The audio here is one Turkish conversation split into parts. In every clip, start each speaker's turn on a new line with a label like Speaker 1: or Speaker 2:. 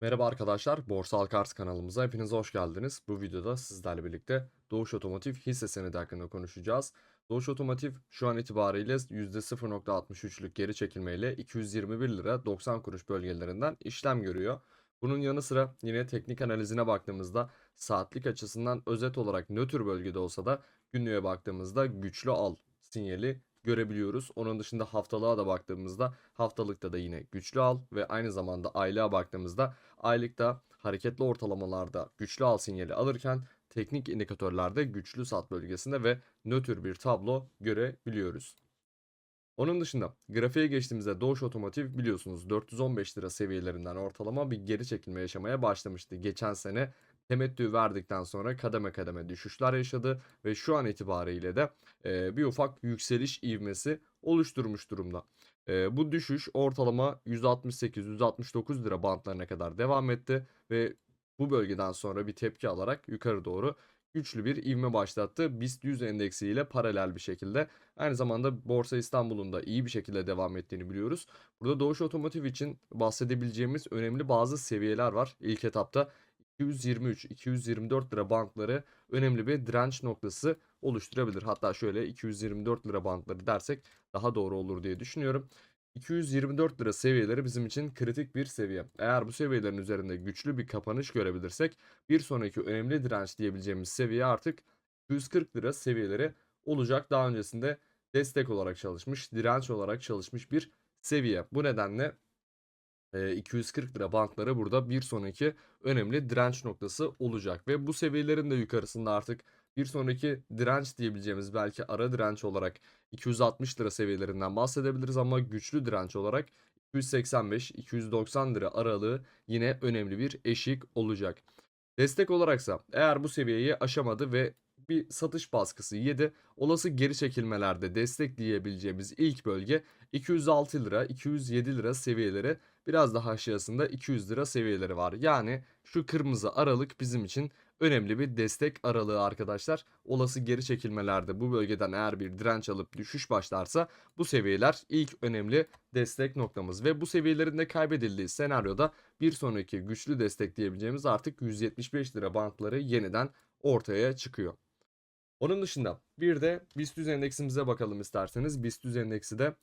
Speaker 1: Merhaba arkadaşlar, Borsal Kars kanalımıza hepiniz hoş geldiniz. Bu videoda sizlerle birlikte Doğuş Otomotiv hisse senedi hakkında konuşacağız. Doğuş Otomotiv şu an itibariyle %0.63'lük geri çekilmeyle 221 lira 90 kuruş bölgelerinden işlem görüyor. Bunun yanı sıra yine teknik analizine baktığımızda saatlik açısından özet olarak nötr bölgede olsa da günlüğe baktığımızda güçlü al sinyali görebiliyoruz. Onun dışında haftalığa da baktığımızda haftalıkta da yine güçlü al ve aynı zamanda aylığa baktığımızda aylıkta hareketli ortalamalarda güçlü al sinyali alırken teknik indikatörlerde güçlü sat bölgesinde ve nötr bir tablo görebiliyoruz. Onun dışında grafiğe geçtiğimizde Doğuş Otomotiv biliyorsunuz 415 lira seviyelerinden ortalama bir geri çekilme yaşamaya başlamıştı. Geçen sene temettü verdikten sonra kademe kademe düşüşler yaşadı ve şu an itibariyle de e, bir ufak yükseliş ivmesi oluşturmuş durumda. E, bu düşüş ortalama 168-169 lira bantlarına kadar devam etti ve bu bölgeden sonra bir tepki alarak yukarı doğru güçlü bir ivme başlattı. BIST 100 endeksi ile paralel bir şekilde. Aynı zamanda Borsa İstanbul'un da iyi bir şekilde devam ettiğini biliyoruz. Burada Doğuş Otomotiv için bahsedebileceğimiz önemli bazı seviyeler var. İlk etapta 223-224 lira bantları önemli bir direnç noktası oluşturabilir. Hatta şöyle 224 lira bantları dersek daha doğru olur diye düşünüyorum. 224 lira seviyeleri bizim için kritik bir seviye. Eğer bu seviyelerin üzerinde güçlü bir kapanış görebilirsek bir sonraki önemli direnç diyebileceğimiz seviye artık 240 lira seviyeleri olacak. Daha öncesinde destek olarak çalışmış, direnç olarak çalışmış bir seviye. Bu nedenle 240 lira bantları burada bir sonraki önemli direnç noktası olacak ve bu seviyelerin de yukarısında artık bir sonraki direnç diyebileceğimiz belki ara direnç olarak 260 lira seviyelerinden bahsedebiliriz ama güçlü direnç olarak 285-290 lira aralığı yine önemli bir eşik olacak. Destek olaraksa eğer bu seviyeyi aşamadı ve bir satış baskısı yedi. Olası geri çekilmelerde destekleyebileceğimiz ilk bölge 206 lira, 207 lira seviyeleri. Biraz daha aşağısında 200 lira seviyeleri var. Yani şu kırmızı aralık bizim için önemli bir destek aralığı arkadaşlar. Olası geri çekilmelerde bu bölgeden eğer bir direnç alıp düşüş başlarsa bu seviyeler ilk önemli destek noktamız ve bu seviyelerin de kaybedildiği senaryoda bir sonraki güçlü destek diyebileceğimiz artık 175 lira bantları yeniden ortaya çıkıyor. Onun dışında bir de BIST endeksimize bakalım isterseniz. BIST endeksi de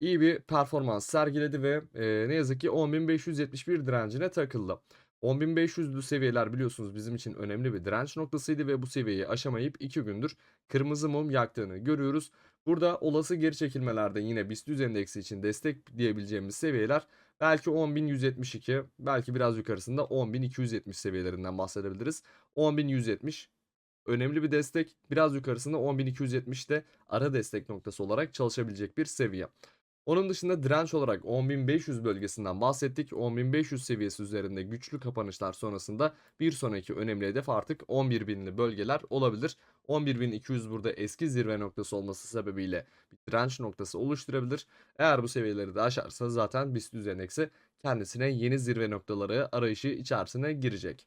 Speaker 1: iyi bir performans sergiledi ve e, ne yazık ki 10.571 direncine takıldı. 10.500'lü seviyeler biliyorsunuz bizim için önemli bir direnç noktasıydı ve bu seviyeyi aşamayıp 2 gündür kırmızı mum yaktığını görüyoruz. Burada olası geri çekilmelerde yine BIST endeksi için destek diyebileceğimiz seviyeler belki 10.172 belki biraz yukarısında 10.270 seviyelerinden bahsedebiliriz. 10.170 önemli bir destek. Biraz yukarısında 10.270'de ara destek noktası olarak çalışabilecek bir seviye. Onun dışında direnç olarak 10.500 bölgesinden bahsettik. 10.500 seviyesi üzerinde güçlü kapanışlar sonrasında bir sonraki önemli hedef artık 11.000'li bölgeler olabilir. 11.200 burada eski zirve noktası olması sebebiyle bir direnç noktası oluşturabilir. Eğer bu seviyeleri de aşarsa zaten BIST endeksi kendisine yeni zirve noktaları arayışı içerisine girecek.